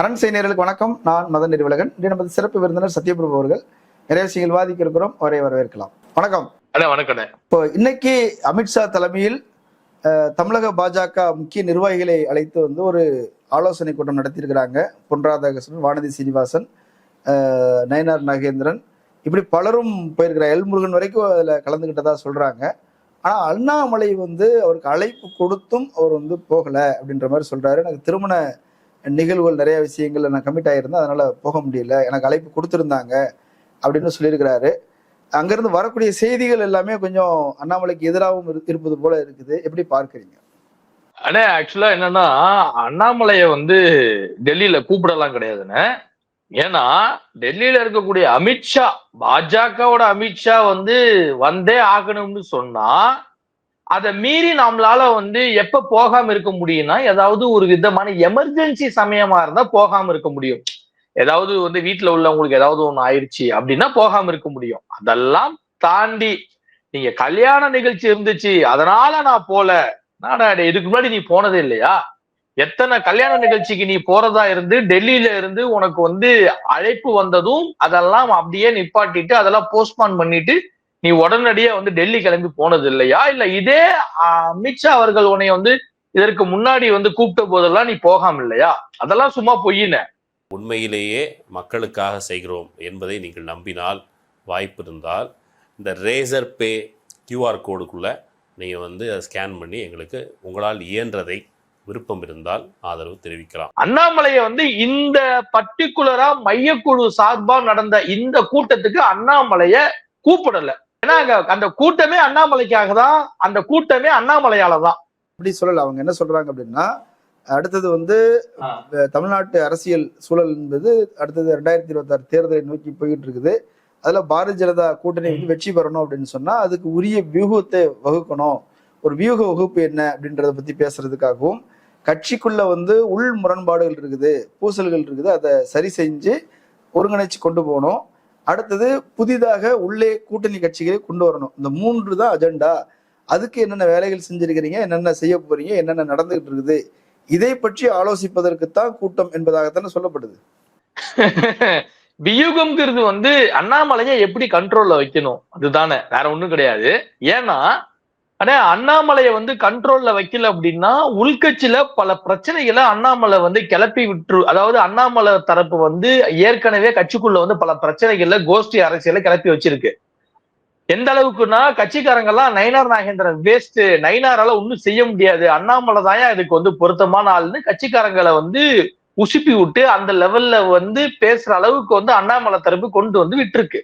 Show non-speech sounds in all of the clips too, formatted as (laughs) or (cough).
அரண் செய்தியர்களுக்கு வணக்கம். நான் மதன் நிறுவலகன் இன்று நமது சிறப்பு விருந்தினர் சத்யபிரபு அவர்கள். நிறைய விஷயங்கள் விவாதிக்க இருக்கிறோம் அவரை வரவேற்கலாம். வணக்கம். வணக்கண்ணே. இப்போ இன்னைக்கு அமித்ஷா தலைமையில் தமிழக பாஜக முக்கிய நிர்வாகிகளை அழைத்து வந்து ஒரு ஆலோசனை கூட்டம் நடத்தியிருக்கிறாங்க. பொன் ராதாகிருஷ்ணன் வானதி சீனிவாசன் நயனார் நாகேந்திரன். இப்படி பலரும் போயிருக்கிறார். எல்முருகன் வரைக்கும் அதில் கலந்துக்கிட்டதா சொல்றாங்க. ஆனால் அண்ணாமலை வந்து அவருக்கு அழைப்பு கொடுத்தும் அவர் வந்து போகலை அப்படின்ற மாதிரி சொல்றாரு. எனக்கு திருமண நிகழ்வுகள் நிறைய விஷயங்கள்ல நான் கமிட் ஆகியிருந்தேன் அதனால போக முடியல. எனக்கு அழைப்பு கொடுத்துருந்தாங்க அப்படின்னு சொல்லியிருக்கிறாரு. அங்கேருந்து வரக்கூடிய செய்திகள் எல்லாமே கொஞ்சம் அண்ணாமலைக்கு எதிராகவும் இரு- இருப்பது போல இருக்குது. எப்படி பார்க்குறீங்க? அண்ணே ஆக்சுவலா என்னன்னா அண்ணாமலைய வந்து டெல்லியில கூப்பிடலாம் கிடையாதுண்ணே. ஏன்னா டெல்லியில இருக்கக்கூடிய அமித்ஷா பாஜகவோட அமித்ஷா வந்து வந்தே ஆகணும்னு சொன்னா அதை மீறி நம்மளால வந்து எப்ப போகாம இருக்க முடியும்னா ஏதாவது ஒரு விதமான எமர்ஜென்சி சமயமா இருந்தா போகாம இருக்க முடியும். ஏதாவது வந்து வீட்டுல உள்ளவங்களுக்கு ஏதாவது ஒண்ணு ஆயிடுச்சு அப்படின்னா போகாம இருக்க முடியும். அதெல்லாம் தாண்டி நீங்க கல்யாண நிகழ்ச்சி இருந்துச்சு அதனால நான் போல. நாடா இதுக்கு முன்னாடி நீ போனதே இல்லையா? எத்தனை கல்யாண நிகழ்ச்சிக்கு நீ போறதா இருந்து டெல்லியில இருந்து உனக்கு வந்து அழைப்பு வந்ததும் அதெல்லாம் அப்படியே நிப்பாட்டிட்டு அதெல்லாம் போஸ்ட்பான் பண்ணிட்டு நீ உடனடியா வந்து டெல்லி கிளம்பி போனது இல்லையா? இல்ல இதே அமித்ஷா அவர்கள் உன்னை வந்து இதற்கு முன்னாடி வந்து கூப்பிட்ட போதெல்லாம் நீ போகாம இல்லையா? அதெல்லாம் சும்மா பொய்யின. உண்மையிலேயே மக்களுக்காக செய்கிறோம் என்பதை நீங்கள் நம்பினால் வாய்ப்பு இருந்தால் இந்த ரேசர் பே கியூஆர் கோடுக்குள்ளே நீங்கள் வந்து அதை ஸ்கேன் பண்ணி எங்களுக்கு உங்களால் இயன்றதை விருப்பம் இருந்தால் ஆதரவு தெரிவிக்கலாம். அண்ணாமலையை வந்து இந்த பர்டிகுலரா மையக்குழு சார்பா நடந்த இந்த கூட்டத்துக்கு அண்ணாமலைய கூப்பிடல. ஏன்னா அந்த கூட்டமே அண்ணாமலைக்காக தான் அந்த கூட்டமே அண்ணாமலையால தான் அப்படி சொல்லல. அவங்க என்ன சொல்றாங்க அப்படின்னா அடுத்தது வந்து தமிழ்நாட்டு அரசியல் சூழல் என்பது அடுத்தது ரெண்டாயிரத்தி இருபத்தாறு தேர்தலை நோக்கி போயிட்டு இருக்குது. அதுல பாரதிய ஜனதா கூட்டணி வந்து வெற்றி பெறணும் அப்படின்னு சொன்னா அதுக்கு உரிய வியூகத்தை வகுக்கணும். ஒரு வியூக வகுப்பு என்ன அப்படின்றத பத்தி பேசுறதுக்காகவும் கட்சிக்குள்ள வந்து உள் முரண்பாடுகள் இருக்குது பூசல்கள் இருக்குது அதை சரி செஞ்சு ஒருங்கிணைச்சு கொண்டு போகணும். அடுத்தது புதிதாக உள்ளே கூட்டணி கட்சிகளை கொண்டு வரணும். இந்த மூன்று தான் அஜெண்டா அதுக்கு என்னென்ன வேலைகள் செஞ்சிருக்கிறீங்க என்னென்ன செய்ய போறீங்க என்னென்ன நடந்துகிட்டு இருக்குது இதை பற்றி ஆலோசிப்பதற்குத்தான் கூட்டம் என்பதாகத்தானே சொல்லப்படுது. (laughs) வியூகம்ங்கிறது வந்து அண்ணாமலையை எப்படி கண்ட்ரோல்ல வைக்கணும்? அதுதானே. வேற ஒண்ணும் கிடையாது. ஏன்னா ஆனா அண்ணாமலையை வந்து கண்ட்ரோல்ல வைக்கல அப்படின்னா உள்கட்சியில பல பிரச்சனைகளை அண்ணாமலை வந்து கிளப்பி விட்டுரு அதாவது அண்ணாமலை தரப்பு வந்து ஏற்கனவே கட்சிக்குள்ள வந்து பல பிரச்சனைகள்ல கோஷ்டி அரசியல கிளப்பி வச்சிருக்கு. எந்த அளவுக்குன்னா கட்சிக்காரங்க எல்லாம் நயினார் நாகேந்திரன் வேஸ்ட் நயினாரால ஒன்றும் செய்ய முடியாது. அண்ணாமலை தான் இதுக்கு வந்து பொருத்தமான ஆள்னு கட்சிக்காரங்களை வந்து உசுப்பி விட்டு அந்த லெவல்ல வந்து பேசுற அளவுக்கு வந்து அண்ணாமலை தரப்பு கொண்டு வந்து விட்டுருக்கு.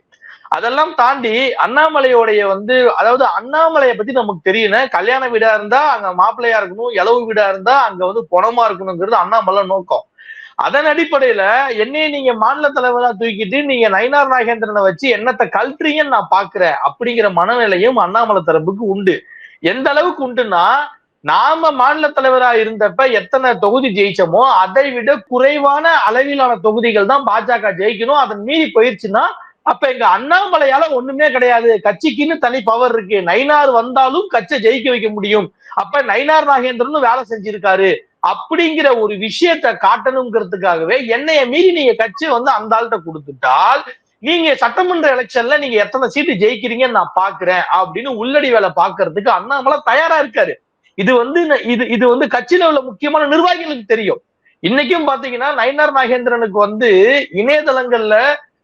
அதெல்லாம் தாண்டி அண்ணாமலையோடைய வந்து அதாவது அண்ணாமலையை பத்தி நமக்கு தெரியணும் கல்யாண வீடா இருந்தா அங்க மாப்பிள்ளையா இருக்கணும் இளவு வீடா இருந்தா அங்க வந்து பணமா இருக்கணுங்கிறது அண்ணாமலை நோக்கம். அதன் அடிப்படையில என்னைய நீங்க மாநில தலைவரா தூக்கிட்டு நீங்க நயினார் நாகேந்திரனை வச்சு என்னத்தை கல்றீங்கன்னு நான் பாக்குறேன் அப்படிங்கிற மனநிலையும் அண்ணாமலை தரப்புக்கு உண்டு. எந்த அளவுக்கு உண்டுன்னா நாம மாநில தலைவரா இருந்தப்ப எத்தனை தொகுதி ஜெயிச்சோமோ அதை விட குறைவான அளவிலான தொகுதிகள் தான் பாஜக ஜெயிக்கணும். அதன் மீறி போயிருச்சுன்னா அப்ப எங்க அண்ணாமலையால ஒண்ணுமே கிடையாது. கட்சிக்குன்னு தனி பவர் இருக்கு. நைனார் வந்தாலும் கட்சியை ஜெயிக்க வைக்க முடியும். அப்ப நைனார் நாகேந்திரனும் வேலை செஞ்சிருக்காரு. அப்படிங்கிற ஒரு விஷயத்த காட்டணுங்கிறதுக்காகவே என்னைய மீறி நீங்க கட்சி வந்து அந்த ஆள்கிட்ட கொடுத்துட்டால் நீங்க சட்டமன்ற எலெக்ஷன்ல நீங்க எத்தனை சீட்டு ஜெயிக்கிறீங்கன்னு நான் பாக்குறேன் அப்படின்னு உள்ளடி வேலை பாக்குறதுக்கு அண்ணாமலை தயாரா இருக்காரு. இது வந்து இது இது வந்து கட்சியில உள்ள முக்கியமான நிர்வாகிகளுக்கு தெரியும். இன்னைக்கும் பாத்தீங்கன்னா நயனார் நாகேந்திரனுக்கு வந்து இணையதளங்கள்ல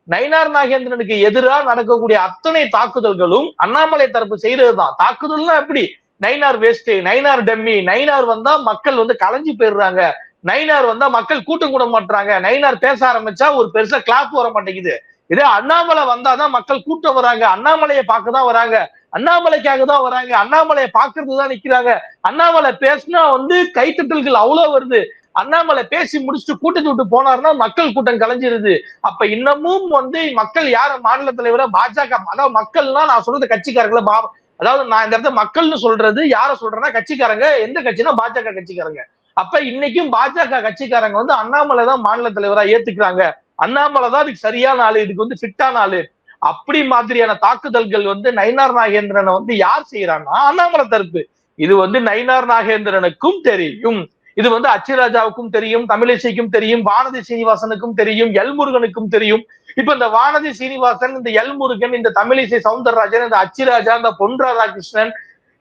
நயினார் நாகேந்திரனுக்கு எதிராக நடக்கக்கூடிய அத்தனை தாக்குதல்களும் அண்ணாமலை தரப்பு செய்யறதுதான் தாக்குதல்னா எப்படி? நைனார் வேஸ்ட் நைனார் டம்மி நைனார் வந்தா மக்கள் வந்து கலைஞ்சு போயிடுறாங்க. நைனார் வந்தா மக்கள் கூட்டம் கூட மாட்டுறாங்க. நைனார் பேச ஆரம்பிச்சா ஒரு பெருசா கிளாப் வர மாட்டேங்குது. இதே அண்ணாமலை வந்தாதான் மக்கள் கூட்டம் வராங்க. அண்ணாமலையை பார்க்க தான் வராங்க. அண்ணாமலைக்காக தான் வராங்க. அண்ணாமலையை பார்க்கறது தான் நிக்கிறாங்க. அண்ணாமலை பேசினா வந்து கைத்தட்டல்கள் அவ்வளவு வருது. அண்ணாமலை பேசி முடிச்சுட்டு கூட்டத்தை விட்டு போனாருன்னா மக்கள் கூட்டம் கலைஞ்சிருது. அப்ப இன்னமும் வந்து மக்கள் யார மாநில தலைவரா? பாஜக. அதாவது மக்கள்னா நான் சொல்றது கட்சிக்காரங்கள பா அதாவது நான் இந்த இடத்துல மக்கள்னு சொல்றது யார சொல்றேன்னா கட்சிக்காரங்க. எந்த கட்சினா பாஜக கட்சிக்காரங்க. அப்ப இன்னைக்கும் பாஜக கட்சிக்காரங்க வந்து அண்ணாமலை தான் மாநில தலைவரா ஏத்துக்கிறாங்க. அண்ணாமலை தான் இதுக்கு சரியான ஆளு இதுக்கு வந்து ஃபிட்டான ஆளு. அப்படி மாதிரியான தாக்குதல்கள் வந்து நயினார் நாகேந்திரனை வந்து யார் செய்யறாங்கன்னா அண்ணாமலை தரப்பு. இது வந்து நயினார் நாகேந்திரனுக்கும் தெரியும். இது வந்து அச்சிராஜாவுக்கும் தெரியும் தமிழிசைக்கும் தெரியும் வானதி சீனிவாசனுக்கும் தெரியும் எல்முருகனுக்கும் தெரியும். இப்ப இந்த வானதி சீனிவாசன் இந்த எல்முருகன் இந்த தமிழிசை சவுந்தரராஜன் இந்த அச்சிராஜா இந்த பொன் ராதாகிருஷ்ணன்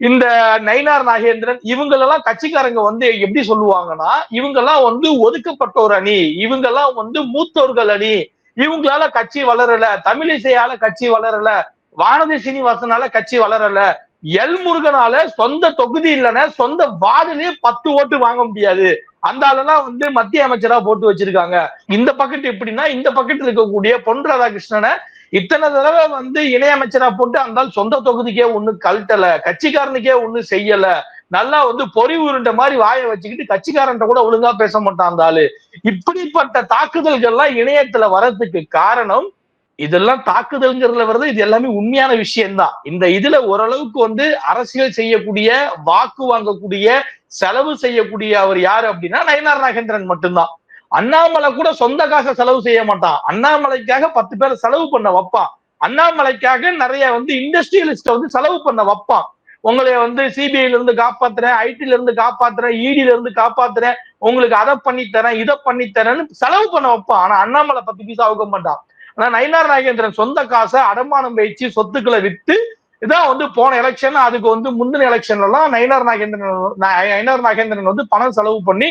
இந்த நயினார் நாகேந்திரன் இவங்களெல்லாம் கட்சிக்காரங்க வந்து எப்படி சொல்லுவாங்கன்னா இவங்கெல்லாம் வந்து ஒதுக்கப்பட்டோர் அணி இவங்கெல்லாம் வந்து மூத்தோர்கள் அணி. இவங்களால கட்சி வளரல தமிழிசையால கட்சி வளரல வானதி சீனிவாசனால கட்சி வளரல எல் முருகனால சொந்த தொகுதி இல்லைன்னா சொந்த வார்டுலயே பத்து ஓட்டு வாங்க முடியாது. அந்த ஆளுலாம் வந்து மத்திய அமைச்சரா போட்டு வச்சிருக்காங்க. இந்த பக்கெட் எப்படின்னா இந்த பக்கெட் இருக்கக்கூடிய பொன் ராதாகிருஷ்ணனை இத்தனை தடவை வந்து இணையமைச்சரா போட்டு அந்த சொந்த தொகுதிக்கே ஒண்ணு கழட்டல கட்சிக்காரனுக்கே ஒண்ணு செய்யல. நல்லா வந்து பொறி உருண்ட மாதிரி வாயை வச்சுக்கிட்டு கட்சிக்காரன்ட்ட கூட ஒழுங்கா பேச மாட்டான் அந்த ஆளு. இப்படிப்பட்ட தாக்குதல்கள்லாம் இணையத்துல வர்றதுக்கு காரணம் இதெல்லாம் தாக்குதல்ங்கிறதுல வருது இது எல்லாமே உண்மையான விஷயம்தான். இந்த இதுல ஓரளவுக்கு வந்து அரசியல் செய்யக்கூடிய வாக்கு வாங்கக்கூடிய செலவு செய்யக்கூடிய அவர் யாரு அப்படின்னா நயனார் நாகேந்திரன் மட்டும்தான். அண்ணாமலை கூட சொந்த காசை செலவு செய்ய மாட்டான். அண்ணாமலைக்காக பத்து பேரை செலவு பண்ண வைப்பான். அண்ணாமலைக்காக நிறைய வந்து இண்டஸ்ட்ரியலிஸ்ட வந்து செலவு பண்ண வைப்பான். உங்களை வந்து சிபிஐல இருந்து காப்பாத்துறேன் ஐடில இருந்து காப்பாத்துறேன் இடில இருந்து காப்பாத்துறேன். உங்களுக்கு அதை பண்ணி தரேன் இதை பண்ணி தரேன்னு செலவு பண்ண வைப்பான். ஆனா அண்ணாமலை பத்து பீஸா ஆக மாட்டான். ஆனா நயினார் நாகேந்திரன் சொந்த காசை அடமானம் வைச்சு சொத்துக்களை வித்து இதான் வந்து போன எலெக்ஷன் அதுக்கு வந்து முந்தின எலெக்ஷன்ல எல்லாம் நயினார் நாகேந்திரன் நயினார் நாகேந்திரன் வந்து பணம் செலவு பண்ணி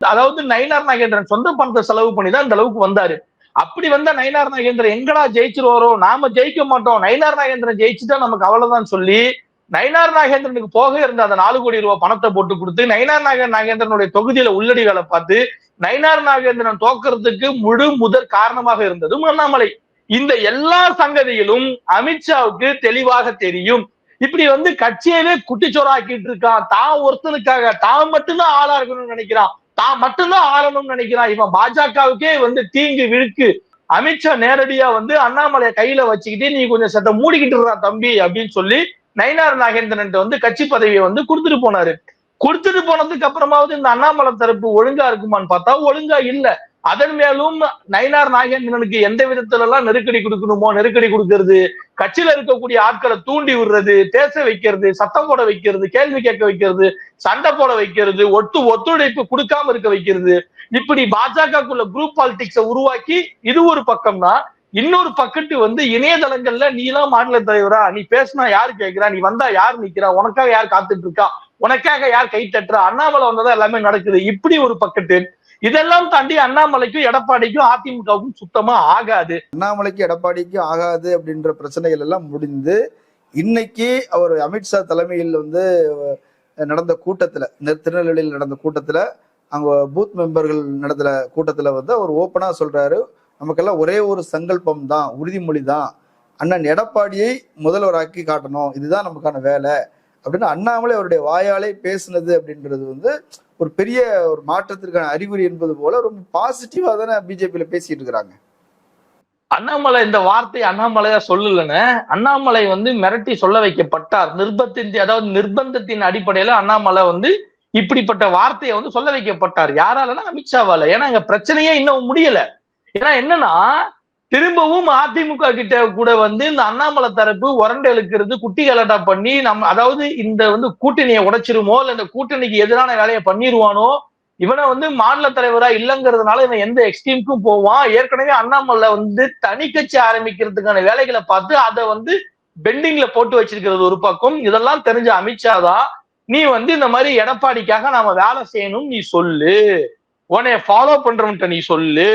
அதாவது நயினார் நாகேந்திரன் சொந்த பணத்தை செலவு பண்ணி தான் இந்த அளவுக்கு வந்தாரு. அப்படி வந்த நயினார் நாகேந்திரன் எங்கடா ஜெயிச்சிருவாரோ? நாம ஜெயிக்க மாட்டோம். நயினார் நாகேந்திரன் ஜெயிச்சுட்டா நமக்கு அவ்வளவுதான் சொல்லி நயினார் நாகேந்திரனுக்கு போக இருந்த அந்த நாலு கோடி ரூபாய் பணத்தை போட்டு கொடுத்து நயினார் நாக நாகேந்திரனுடைய தொகுதியில உள்ளடி வேலை பார்த்து நயினார் நாகேந்திரன் தோக்கிறதுக்கு முழு முதற் காரணமாக இருந்ததும் அண்ணாமலை இந்த எல்லா சங்கதிகளும் அமித்ஷாவுக்கு தெளிவாக தெரியும். இப்படி வந்து கட்சியவே குட்டிச்சோராக்கிட்டு இருக்கான். தான் ஒருத்தனுக்காக தான் மட்டும்தான் ஆளா இருக்கணும்னு நினைக்கிறான். தான் மட்டும்தான் ஆளணும்னு நினைக்கிறான். இவன் பாஜகவுக்கே வந்து தீங்கு விழுக்கு. அமித்ஷா நேரடியா வந்து அண்ணாமலையை கையில வச்சுக்கிட்டு நீ கொஞ்சம் சத்த மூடிக்கிட்டு இருக்கான் தம்பி அப்படின்னு சொல்லி நயினார் நாகேந்திரன் வந்து கட்சி பதவியை வந்து கொடுத்துட்டு போனாரு. கொடுத்துட்டு போனதுக்கு அப்புறமாவது இந்த அண்ணாமலை தரப்பு ஒழுங்கா இருக்குமான்னு பார்த்தா ஒழுங்கா இல்ல. அதன் மேலும் நயினார் நாகேந்திரனுக்கு எந்த விதத்துல எல்லாம் நெருக்கடி கொடுக்கணுமோ நெருக்கடி கொடுக்கறது கட்சியில இருக்கக்கூடிய ஆட்களை தூண்டி விடுறது பேச வைக்கிறது சத்தம் போட வைக்கிறது கேள்வி கேட்க வைக்கிறது சண்டை போட வைக்கிறது ஒத்து ஒத்துழைப்பு கொடுக்காம இருக்க வைக்கிறது இப்படி பாஜகக்குள்ள குரூப் பாலிடிக்ஸ உருவாக்கி இது ஒரு பக்கம்னா இன்னொரு பக்கத்து வந்து இணையதளங்கள்ல நீ எல்லாம் மாநில தலைவரா? நீ பேசினா யாரு கேட்கிறா நீ வந்தா யார் நிக்கிறா? உனக்காக யார் காத்துட்டு இருக்கா? உனக்காக யார் கை தட்டுறா? அண்ணாமலை வந்ததா எல்லாமே நடக்குது. இப்படி ஒரு பக்கத்து. இதெல்லாம் தாண்டி அண்ணாமலைக்கும் எடப்பாடிக்கும் அதிமுகவுக்கும் சுத்தமா ஆகாது. அண்ணாமலைக்கு எடப்பாடிக்கும் ஆகாது அப்படின்ற பிரச்சனைகள் எல்லாம் முடிந்து இன்னைக்கு அவர் அமித்ஷா தலைமையில் வந்து நடந்த கூட்டத்துல இந்த திருநெல்வேலியில் நடந்த கூட்டத்துல அங்க பூத் மெம்பர்கள் நடத்துற கூட்டத்துல வந்து அவர் ஓப்பனா சொல்றாரு. நமக்கெல்லாம் ஒரே ஒரு சங்கல்பம் தான் உறுதிமொழி தான் அண்ணன் எடப்பாடியை முதல்வராக்கி காட்டணும். இதுதான் நமக்கான வேலை. அப்படின்னு அண்ணாமலை அவருடைய வாயாலே பேசுனது அப்படின்றது வந்து ஒரு பெரிய ஒரு மாற்றத்திற்கான அறிகுறி என்பது போல ரொம்ப பாசிட்டிவா தானே பிஜேபியில பேசிட்டு இருக்கிறாங்க. அண்ணாமலை இந்த வார்த்தையை அண்ணாமலையா சொல்லலன்னு அண்ணாமலை வந்து மிரட்டி சொல்ல வைக்கப்பட்டார். நிர்பத்தின் அதாவது நிர்பந்தத்தின் அடிப்படையில அண்ணாமலை வந்து இப்படிப்பட்ட வார்த்தையை வந்து சொல்ல வைக்கப்பட்டார். யாராலன்னா அமித்ஷாவால. ஏன்னா இங்க பிரச்சனையே இன்னும் முடியல. ஏன்னா என்னன்னா திரும்பவும் அதிமுக கிட்ட கூட வந்து இந்த அண்ணாமலை தரப்பு உரண்டை இழுக்கிறது குட்டி கலாட்டா பண்ணி நம்ம அதாவது இந்த வந்து கூட்டணியை உடைச்சிருமோ இல்ல இந்த கூட்டணிக்கு எதிரான வேலையை பண்ணிடுவானோ இவனை வந்து மாநில தலைவரா இல்லைங்கிறதுனால இவன் எந்த எக்ஸ்ட்ரீமுக்கும் போவான். ஏற்கனவே அண்ணாமலை வந்து தனி கட்சி ஆரம்பிக்கிறதுக்கான வேலைகளை பார்த்து அதை வந்து பெண்டிங்ல போட்டு வச்சிருக்கிறது ஒரு பக்கம். இதெல்லாம் தெரிஞ்ச அமித்ஷா தான். நீ வந்து இந்த மாதிரி எடப்பாடிக்காக நாம வேலை செய்யணும் நீ சொல்லு. உன்னைய ஃபாலோ பண்றவன்ட்ட நீ சொல்லு.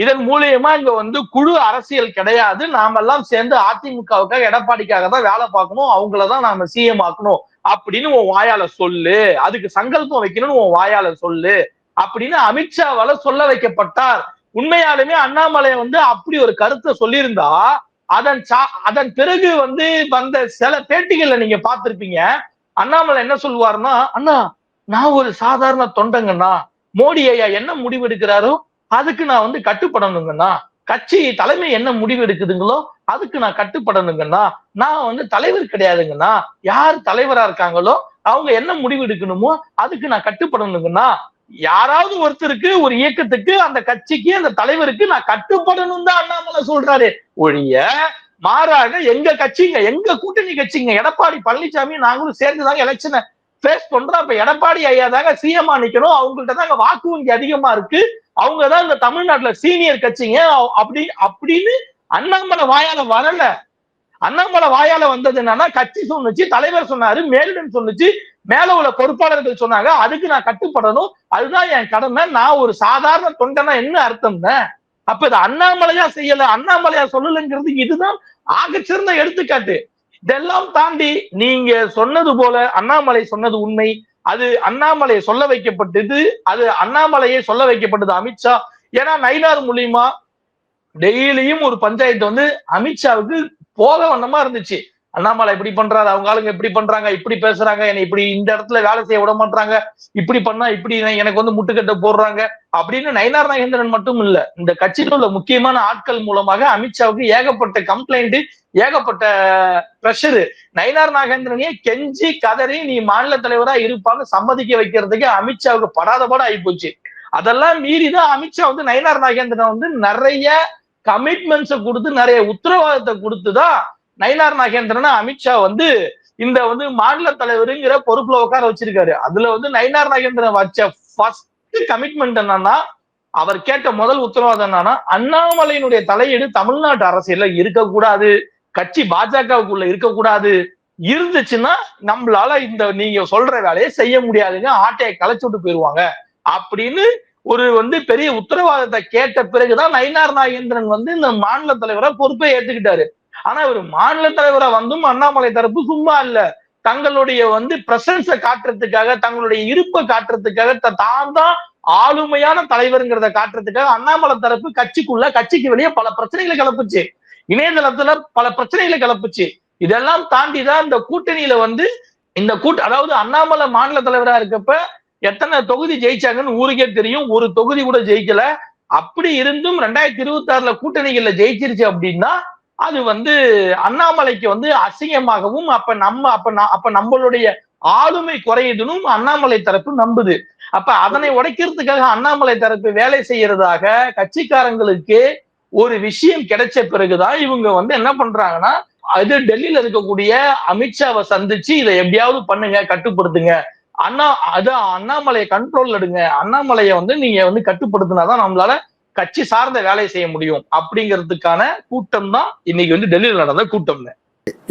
இதன் மூலியமா இங்க வந்து குழு அரசியல் கிடையாது. நாம எல்லாம் சேர்ந்து அதிமுகவுக்காக எடப்பாடிக்காக தான் வேலை பார்க்கணும். அவங்களதான் நாம சிஎம் ஆக்கணும். அப்படின்னு உன் வாயால சொல்லு. அதுக்கு சங்கல்பம் வைக்கணும்னு உன் வாயால சொல்லு. அப்படின்னு அமித்ஷாவால சொல்ல வைக்கப்பட்டார். உண்மையாலுமே அண்ணாமலை வந்து அப்படி ஒரு கருத்தை சொல்லியிருந்தா அதன் சா- அதன் பிறகு வந்து வந்த சில பேட்டிகள்ல நீங்க பார்த்திருப்பீங்க. அண்ணாமலை என்ன சொல்லுவாருன்னா அண்ணா நான் ஒரு சாதாரண தொண்டங்கண்ணா. மோடி ஐயா என்ன முடிவெடுக்கிறாரோ அதுக்கு நான் வந்து கட்டுப்படணுங்கண்ணா. கட்சி தலைமை என்ன முடிவு எடுக்குதுங்களோ அதுக்கு நான் கட்டுப்படணுங்கண்ணா. நான் வந்து தலைவர் கிடையாதுங்கண்ணா. யார் தலைவரா இருக்காங்களோ அவங்க என்ன முடிவு எடுக்கணுமோ அதுக்கு நான் கட்டுப்படணுங்கண்ணா. யாராவது ஒருத்தருக்கு ஒரு இயக்கத்துக்கு அந்த கட்சிக்கு அந்த தலைவருக்கு நான் கட்டுப்படணும் தான் அண்ணாமலை சொல்றாரு. ஒழிய மாறாக எங்க கட்சிங்க எங்க கூட்டணி கட்சிங்க எடப்பாடி பழனிசாமி நாங்களும் சேர்ந்துதாங்க எலெக்ஷனை ஃபேஸ் பண்றோம். அப்ப எடப்பாடி ஐயா தாங்க சிஎம்ஆ நிக்கணும். அவங்கள்ட்ட தாங்க வாக்கு வங்கி அதிகமா இருக்கு. அவங்க தான் இந்த தமிழ்நாட்டுல சீனியர் கட்சிங்க. அப்படி அப்படின்னு அண்ணாமலை வாயால வரல. அண்ணாமலை வாயால வந்தது என்னன்னா கட்சி சொன்னுச்சு தலைவர் சொன்னாரு மேலிடம் சொன்னுச்சு மேல உள்ள பொறுப்பாளர்கள் சொன்னாங்க அதுக்கு நான் கட்டுப்படணும். அதுதான் என் கடமை. நான் ஒரு சாதாரண தொண்டனா என்ன அர்த்தம்னா? அப்ப இது அண்ணாமலையா செய்யல அண்ணாமலையா சொல்லலைங்கிறது இதுதான் ஆகச்சிறந்த எடுத்துக்காட்டு. இதெல்லாம் தாண்டி நீங்க சொன்னது போல அண்ணாமலை சொன்னது உண்மை. அது அண்ணாமலை சொல்ல வைக்கப்பட்டது அது அண்ணாமலையை சொல்ல வைக்கப்பட்டது அமித்ஷா ஏன்னா நைனார் மூலியமா டெய்லியும் ஒரு பஞ்சாயத்து வந்து அமித்ஷாவுக்கு போக வண்ணமா இருந்துச்சு. அண்ணாமலை இப்படி பண்றாரு அவங்க ஆளுங்க இப்படி பண்றாங்க இப்படி பேசுறாங்க என்னை இப்படி இந்த இடத்துல வேலை செய்ய விட மாட்டாங்க இப்படி பண்ணா இப்படி எனக்கு வந்து முட்டுக்கட்டை போடுறாங்க அப்படின்னு நயனார் நாகேந்திரன் மட்டும் இல்ல இந்த கட்சியில் உள்ள முக்கியமான ஆட்கள் மூலமாக அமித்ஷாவுக்கு ஏகப்பட்ட கம்ப்ளைண்ட் ஏகப்பட்ட பிரஷரு நயினார் நாகேந்திரனையே கெஞ்சி கதறி நீ மாநில தலைவரா இருப்பான்னு சம்மதிக்க வைக்கிறதுக்கு அமித்ஷாவுக்கு படாத பாடு ஆயிப்போச்சு அதெல்லாம் மீறிதான் அமித்ஷா வந்து நயனார் நாகேந்திரன் வந்து நிறைய கமிட்மெண்ட்ஸை கொடுத்து நிறைய உத்தரவாதத்தை கொடுத்துதான் நயினார் நாகேந்திரனை அமித்ஷா வந்து இந்த வந்து மாநில தலைவருங்கிற பொறுப்புல உட்கார வச்சிருக்காரு. அதுல வந்து நயினார் நாகேந்திரன் வச்ச ஃபர்ஸ்ட் கமிட்மெண்ட் என்னன்னா அவர் கேட்ட முதல் உத்தரவாதம் என்னன்னா அண்ணாமலையினுடைய தலையீடு தமிழ்நாட்டு அரசியல்ல இருக்கக்கூடாது. கட்சி பாஜகவுக்குள்ள இருக்கக்கூடாது. இருந்துச்சுன்னா நம்மளால இந்த நீங்க சொல்ற வேலையை செய்ய முடியாதுங்க. ஆட்டையை களைச்சு விட்டு போயிருவாங்க. அப்படின்னு ஒரு வந்து பெரிய உத்தரவாதத்தை கேட்ட பிறகுதான் நயினார் நாகேந்திரன் வந்து இந்த மாநில தலைவரை பொறுப்பை ஏத்துக்கிட்டாரு. ஆனா இவர் மாநில தலைவரா வந்தும் அண்ணாமலை தரப்பு சும்மா இல்ல. தங்களுடைய வந்து பிரசன்ஸ காட்டுறதுக்காக தங்களுடைய இருப்பை காட்டுறதுக்காக த- தான் தான் ஆளுமையான தலைவருங்கிறத காட்டுறதுக்காக அண்ணாமலை தரப்பு கட்சிக்குள்ள கட்சிக்கு வெளியே பல பிரச்சனைகளை கிளப்புச்சு. இணையதளத்துல பல பிரச்சனைகளை கிளப்புச்சு. இதெல்லாம் தாண்டிதான் இந்த கூட்டணியில வந்து இந்த கூட்ட அதாவது அண்ணாமலை மாநில தலைவரா இருக்கப்ப எத்தனை தொகுதி ஜெயிச்சாங்கன்னு ஊருக்கே தெரியும். ஒரு தொகுதி கூட ஜெயிக்கல. அப்படி இருந்தும் ரெண்டாயிரத்தி இருபத்தி ஆறுல கூட்டணிகள்ல ஜெயிச்சிருச்சு அப்படின்னா அது வந்து அண்ணாமலைக்கு வந்து அசிங்கமாகவும் அப்ப நம்ம அப்ப அப்ப நம்மளுடைய ஆளுமை குறையுதுன்னு அண்ணாமலை தரப்பு நம்புது. அப்ப அதனை உடைக்கிறதுக்காக அண்ணாமலை தரப்பு வேலை செய்யறதாக கட்சிக்காரங்களுக்கு ஒரு விஷயம் கிடைச்ச பிறகுதான் இவங்க வந்து என்ன பண்றாங்கன்னா அது டெல்லியில இருக்கக்கூடிய அமித்ஷாவை சந்திச்சு இதை எப்படியாவது பண்ணுங்க கட்டுப்படுத்துங்க. அண்ணா அது அண்ணாமலையை கண்ட்ரோல் எடுங்க. அண்ணாமலையை வந்து நீங்க வந்து கட்டுப்படுத்தினாதான் நம்மளால கட்சி சார்ந்த வேலையை செய்ய முடியும் அப்படிங்கிறதுக்கான கூட்டம் தான் இன்னைக்கு வந்து டெல்லியில் நடந்த கூட்டம்னு.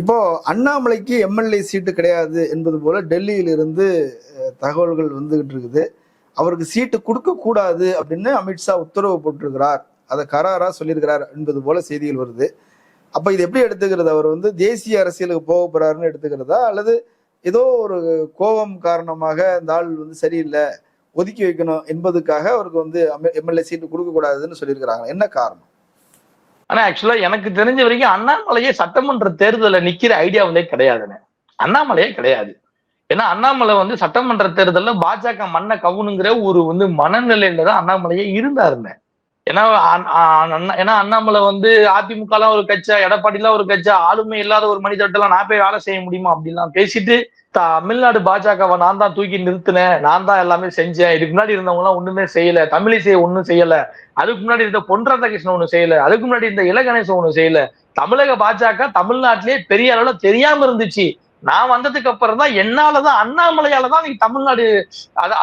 இப்போ அண்ணாமலைக்கு எம்எல்ஏ சீட்டு கிடையாது என்பது போல டெல்லியிலிருந்து இருந்து தகவல்கள் வந்துகிட்டு இருக்குது. அவருக்கு சீட்டு கொடுக்க கூடாது அப்படின்னு அமித்ஷா உத்தரவு போட்டிருக்கிறார். அதை கராரா சொல்லியிருக்கிறார் என்பது போல செய்திகள் வருது. அப்ப இது எப்படி எடுத்துக்கிறது? அவர் வந்து தேசிய அரசியலுக்கு போக போறாருன்னு எடுத்துக்கிறதா? அல்லது ஏதோ ஒரு கோபம் காரணமாக இந்த ஆள் வந்து சரியில்லை ஒதுக்கி வைக்கணும் என்பதுக்காக அவருக்கு வந்து எம்எல்ஏ சீட்டு கொடுக்க கூடாதுன்னு சொல்லியிருக்கிறாங்க. என்ன காரணம்? ஆனா ஆக்சுவலா எனக்கு தெரிஞ்ச வரைக்கும் அண்ணாமலையே சட்டமன்ற தேர்தலில் நிக்கிற ஐடியா வந்தே கிடையாதுன்னு அண்ணாமலையே கிடையாது. ஏன்னா அண்ணாமலை வந்து சட்டமன்ற தேர்தலில் பாஜக மண்ணை கவுனுங்கிற ஒரு வந்து மனநிலையில தான் அண்ணாமலையே இருந்தாருங்க. ஏன்னா ஏன்னா அண்ணாமலை வந்து அதிமுகலாம் ஒரு கட்சா எடப்பாடிலாம் ஒரு கட்சா ஆளுமை இல்லாத ஒரு மனிதர்கிட்டலாம் நான் போய் வேலை செய்ய முடியுமா அப்படிலாம் பேசிட்டு தமிழ்நாடு பாஜகவை நான் தான் தூக்கி நிறுத்தினேன். நான் தான் எல்லாமே செஞ்சேன். இதுக்கு முன்னாடி இருந்தவங்க எல்லாம் ஒண்ணுமே செய்யல. தமிழிசை ஒண்ணும் செய்யல. அதுக்கு முன்னாடி இருந்த பொன் ராதாகிருஷ்ணன் ஒண்ணு செய்யல. அதுக்கு முன்னாடி இருந்த இலகணேசன் ஒண்ணு செய்யல. தமிழக பாஜக தமிழ்நாட்டிலேயே பெரிய அளவுல தெரியாம இருந்துச்சு. நான் வந்ததுக்கு அப்புறம் தான் என்னாலதான் அண்ணாமலையால தான் தமிழ்நாடு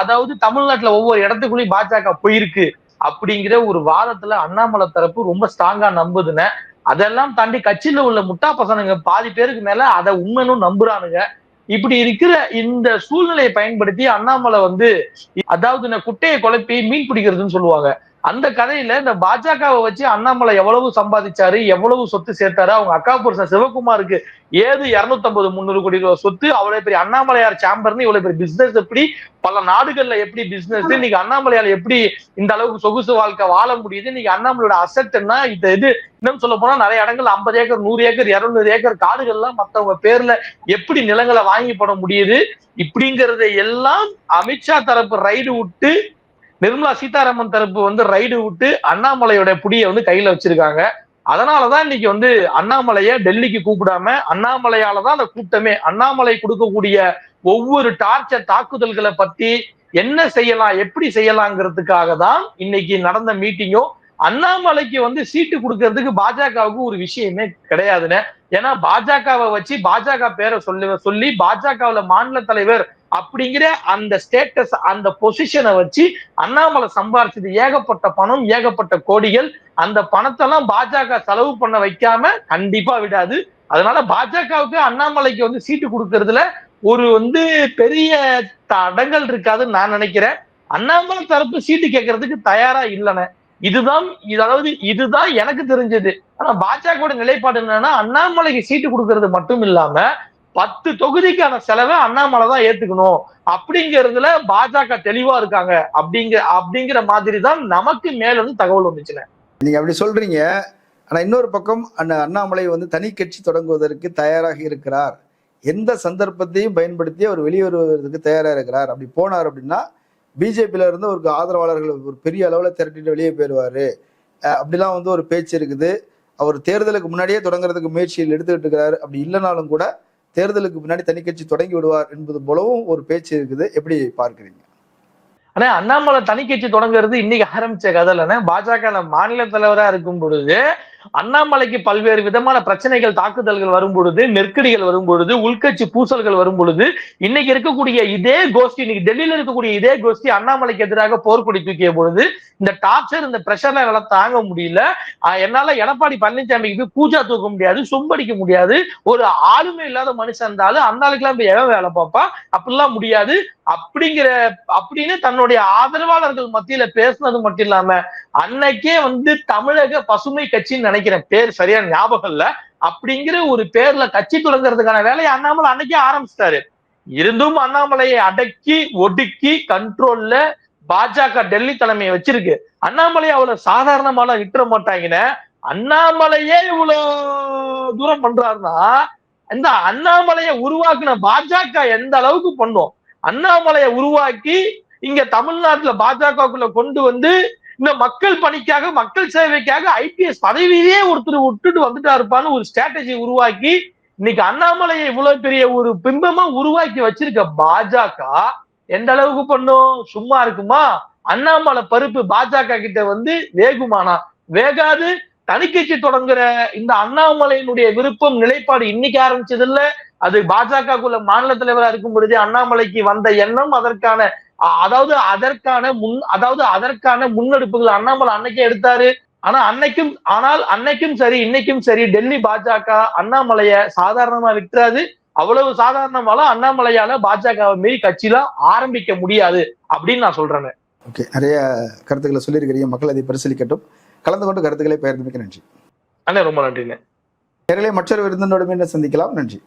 அதாவது தமிழ்நாட்டுல ஒவ்வொரு இடத்துக்குள்ளேயும் பாஜக போயிருக்கு அப்படிங்கிற ஒரு வாதத்துல அண்ணாமலை தரப்பு ரொம்ப ஸ்ட்ராங்கா நம்புதுன்னு அதெல்லாம் தாண்டி கட்சியில உள்ள முட்டா பசனுங்க பாதி பேருக்கு மேல அதை உண்மைன்னு நம்புறானுங்க. இப்படி இருக்கிற இந்த சூழ்நிலையை பயன்படுத்தி அண்ணாமலை வந்து அதாவது குட்டையை குழப்பி மீன் பிடிக்கிறதுன்னு சொல்லுவாங்க. அந்த கதையில இந்த பாஜகவை வச்சு அண்ணாமலை எவ்வளவு சம்பாதிச்சாரு எவ்வளவு சொத்து சேர்த்தாரு அவங்க அக்கா புருஷன் சிவகுமாருக்கு ஏது இருநூத்தம்பது முந்நூறு கோடி ரூபாய் சொத்து அவ்வளவு பெரிய அண்ணாமலையார் சாம்பர்னு இவ்வளவு பெரிய பிசினஸ் எப்படி பல நாடுகள்ல எப்படி பிசினஸ் இன்னைக்கு அண்ணாமலையால எப்படி இந்த அளவுக்கு சொகுசு வாழ்க்கை வாழ முடியுது இன்னைக்கு அண்ணாமலையோட அசட் என்ன இந்த இது இன்னும் சொல்ல போனா நிறைய இடங்கள் ஐம்பது ஏக்கர் நூறு ஏக்கர் இருநூறு ஏக்கர் காடுகள்லாம் மத்தவங்க பேர்ல எப்படி நிலங்களை வாங்கி போட முடியுது இப்படிங்கறத எல்லாம் அமித்ஷா தரப்பு ரைடு விட்டு நிர்மலா சீதாராமன் தரப்பு வந்து ரைடு விட்டு அண்ணாமலையோட புடியை வந்து கையில வச்சிருக்காங்க. அதனாலதான் இன்னைக்கு வந்து அண்ணாமலைய டெல்லிக்கு கூப்பிடாம அண்ணாமலையால தான் அந்த கூட்டமே அண்ணாமலை கொடுக்கக்கூடிய ஒவ்வொரு டார்ச்சர் தாக்குதல்களை பத்தி என்ன செய்யலாம் எப்படி செய்யலாங்கிறதுக்காக தான் இன்னைக்கு நடந்த மீட்டிங்கும் அண்ணாமலைக்கு வந்து சீட்டு கொடுக்கறதுக்கு பாஜகவுக்கு ஒரு விஷயமே கிடையாதுன்னு. ஏன்னா பாஜகவை வச்சு பாஜக பேரை சொல்லி சொல்லி பாஜகவுல மாநில தலைவர் அப்படிங்கிற அந்த ஸ்டேட்டஸ் அந்த பொசிஷனை வச்சு அண்ணாமலை சம்பாரிச்சது ஏகப்பட்ட பணம் ஏகப்பட்ட கோடிகள். அந்த பணத்தெல்லாம் பாஜக செலவு பண்ண வைக்காம கண்டிப்பா விடாது. அதனால பாஜகவுக்கு அண்ணாமலைக்கு வந்து சீட்டு கொடுக்கறதுல ஒரு வந்து பெரிய தடங்கள் இருக்காதுன்னு நான் நினைக்கிறேன். அண்ணாமலை தரப்பு சீட்டு கேட்கறதுக்கு தயாரா இல்லைன்னு. இதுதான் இதாவது அதாவது இதுதான் எனக்கு தெரிஞ்சது. ஆனா பாஜகவோட நிலைப்பாடு என்னன்னா அண்ணாமலைக்கு சீட்டு கொடுக்கறது மட்டும் இல்லாம பத்து தொகுதிக்கான செலவை அண்ணாமலை தான் ஏத்துக்கணும். அப்படிங்கிறதுல பாஜக தெளிவா இருக்காங்க. அப்படிங்கிற அப்படிங்கிற மாதிரி தான் நமக்கு மேல இருந்து தகவல் வந்துச்சுன்னு நீங்க அப்படி சொல்றீங்க. ஆனா இன்னொரு பக்கம் அந்த அண்ணாமலை வந்து தனி கட்சி தொடங்குவதற்கு தயாராக இருக்கிறார். எந்த சந்தர்ப்பத்தையும் பயன்படுத்தி அவர் வெளியேறுவதற்கு தயாரா இருக்கிறார். அப்படி போனார் அப்படின்னா பிஜேபியில இருந்து அவருக்கு ஆதரவாளர்கள் ஒரு பெரிய அளவுல திரட்டிட்டு வெளியே போயிடுவாரு. அப்படிலாம் வந்து ஒரு பேச்சு இருக்குது. அவர் தேர்தலுக்கு முன்னாடியே தொடங்குறதுக்கு முயற்சியில் எடுத்துக்கிட்டு இருக்கிறாரு. அப்படி இல்லைனாலும் கூட தேர்தலுக்கு முன்னாடி தனி கட்சி தொடங்கி விடுவார் என்பது போலவும் ஒரு பேச்சு இருக்குது. எப்படி பார்க்கிறீங்க? ஆனா அண்ணாமலை தனி கட்சி தொடங்குறது இன்னைக்கு ஆரம்பிச்ச கதை இல்லைன்னா பாஜக மாநில தலைவரா இருக்கும் பொழுது அண்ணாமலைக்கு பல்வேறு விதமான பிரச்சனைகள் தாக்குதல்கள் வரும் பொழுது நெருக்கடிகள் வரும் பொழுது உள்கட்சி பூசல்கள் வரும் பொழுது இன்னைக்கு இருக்கக்கூடிய இதே கோஷ்டி இன்னைக்கு டெல்லியில இருக்கக்கூடிய இதே கோஷ்டி அண்ணாமலைக்கு எதிராக போர்க்கொடி தூக்கிய பொழுது இந்த டார்ச்சர் இந்த பிரஷர்ல என்னால தாங்க முடியல. என்னால எடப்பாடி பழனிசாமிக்கு போய் பூஜா தூக்க முடியாது சொம்படிக்க முடியாது. ஒரு ஆளுமை இல்லாத மனுஷன் இருந்தாலும் அந்த ஆளுக்கெல்லாம் போய் எவன் வேலை பார்ப்பா? அப்படிலாம் முடியாது. அப்படிங்கிற அப்படின்னு தன்னுடைய ஆதரவாளர்கள் மத்தியில பேசுனது மட்டும் இல்லாம அன்னைக்கே வந்து தமிழக பசுமை கட்சின்னு நினைக்கிறேன் பேர் சரியான ஞாபகம் இல்ல. அப்படிங்கிற ஒரு பேர்ல கட்சி தொடங்குறதுக்கான வேலையை அண்ணாமலை அன்னைக்கே ஆரம்பிச்சிட்டாரு. இருந்தும் அண்ணாமலையை அடக்கி ஒடுக்கி கண்ட்ரோல்ல பாஜக டெல்லி தலைமையை வச்சிருக்கு. அண்ணாமலை அவ்வளவு சாதாரணமாலாம் விட்டுற மாட்டாங்கன்னு அண்ணாமலையே இவ்வளவு தூரம் பண்றாருன்னா இந்த அண்ணாமலையை உருவாக்குன பாஜக எந்த அளவுக்கு பண்ணும்? அண்ணாமலையை உருவாக்கி இங்க தமிழ்நாட்டுல பாஜகக்குள்ள கொண்டு வந்து இந்த மக்கள் பணிக்காக மக்கள் சேவைக்காக ஐபிஎஸ் பதவியிலேயே ஒருத்தர் விட்டுட்டு வந்துட்டா இருப்பான்னு ஒரு ஸ்ட்ராட்டஜி உருவாக்கி இன்னைக்கு அண்ணாமலையை இவ்வளவு பெரிய ஒரு பிம்பமா உருவாக்கி வச்சிருக்க பாஜக எந்த அளவுக்கு பண்ணும்? சும்மா இருக்குமா? அண்ணாமலை பருப்பு பாஜக கிட்ட வந்து வேகுமானா? வேகாது. தனிக்கட்சி தொடங்குற இந்த அண்ணாமலையினுடைய விருப்பம் நிலைப்பாடு இன்னைக்கு ஆரம்பிச்சது இல்ல அது பாஜகக்குள்ள மாநில தலைவரா இருக்கும் பொழுது அண்ணாமலைக்கு வந்த எண்ணம் அதற்கான அதாவது அதற்கான முன் அதாவது அதற்கான முன்னெடுப்புகள் அண்ணாமலை அன்னைக்கே எடுத்தாரு. ஆனா அன்னைக்கும் ஆனால் அன்னைக்கும் சரி இன்னைக்கும் சரி டெல்லி பாஜக அண்ணாமலைய சாதாரணமா விட்டுறாது. அவ்வளவு சாதாரணமாலாம் அண்ணாமலையால பாஜகவை மீறி கட்சிலாம் ஆரம்பிக்க முடியாது அப்படின்னு நான் சொல்றேன். ஓகே நிறைய கருத்துக்களை சொல்லியிருக்கிறீங்க. மக்கள் அதை பரிசீலிக்கட்டும். கலந்து கொண்டு கருத்துக்களை பகிர்ந்தமைக்கு நன்றி. அண்ணே ரொம்ப நன்றிண்ணே. நேரிலே மற்றொரு விருந்தினோடு மீண்டும் சந்திக்கலாம். நன்றி.